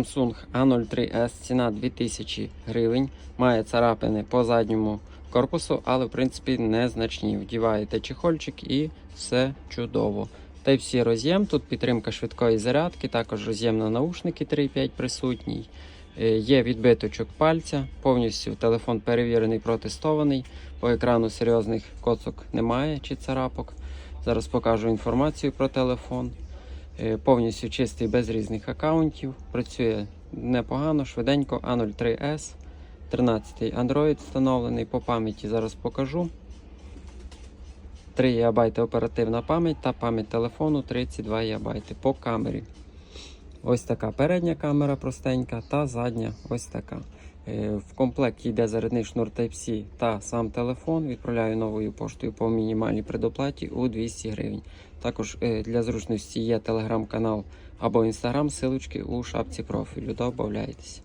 Samsung A03S, ціна 2000 гривень. Має царапини по задньому корпусу, але в принципі незначні. Вдіваєте чехольчик і все чудово. Всі роз'єм. Тут підтримка швидкої зарядки, також роз'єм на наушники 3.5 присутній. Е, Є відбиточок пальця, повністю телефон перевірений, протестований. По екрану серйозних коцок немає чи царапок. Зараз покажу інформацію про телефон. Е, Повністю чистий без різних аккаунтів. Працює непогано, швиденько. A03S. 13 Android встановлений. По пам'яті зараз покажу. 3 ГБ оперативна пам'ять та пам'ять телефону 32 ГБ по камері. Ось така передня камера простенька та задня ось така. Е, В комплекті йде зарядний шнур Type-C та сам телефон. Відправляю новою поштою по мінімальній предоплаті у 200 гривень. Також е, для зручності є телеграм-канал або інстаграм, силочки у шапці профілю. Добавляйтесь.